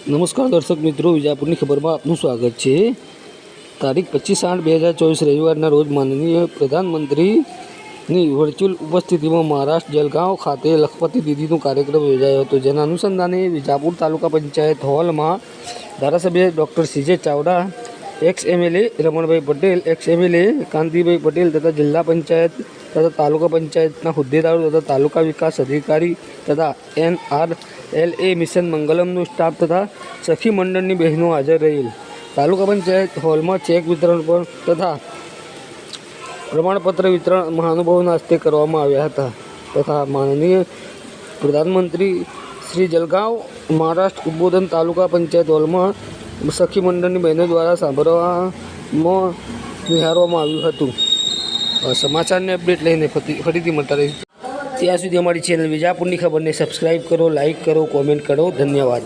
નમસ્કાર દર્શક મિત્રો, વિજાપુરની ખબરમાં આપનું સ્વાગત છે. તારીખ પચીસ આઠ બે હજાર ચોવીસ રવિવારના રોજ માનનીય પ્રધાનમંત્રીની વર્ચ્યુઅલ ઉપસ્થિતિમાં મહારાષ્ટ્ર જલગાંવ ખાતે લખપતિ દીદીનો કાર્યક્રમ યોજાયો હતો. જેના અનુસંધાને વિજાપુર તાલુકા પંચાયત હોલમાં ધારાસભ્ય doctor C J Chavda ex MLA Ramanbhai Patel ex MLA Kantibhai Patel તથા જિલ્લા પંચાયત તથા તાલુકા પંચાયતના હોદ્દેદારો તથા તાલુકા વિકાસ અધિકારી તથા N R L A mission મંગલમનું staff તથા સખી મંડળની બહેનો હાજર રહેલ. તાલુકા પંચાયત હોલમાં ચેક વિતરણ પણ તથા પ્રમાણપત્ર વિતરણ મહાનુભાવોના હસ્તે કરવામાં આવ્યા હતા તથા માનનીય પ્રધાનમંત્રી શ્રી જલગાંવ મહારાષ્ટ્ર ઉદ્બોધન તાલુકા પંચાયત હોલમાં સખી મંડળની બહેનો દ્વારા સાંભળવામાં નિહાળવામાં આવ્યું હતું. સમાચારની અપડેટ લઈને ફરી- ફરીથી મળતા રહીશું. ત્યાં સુધી અમારી ચેનલ વિજાપુરની ખબરને સબસ્ક્રાઈબ કરો લાઈક કરો કોમેન્ટ કરો. ધન્યવાદ.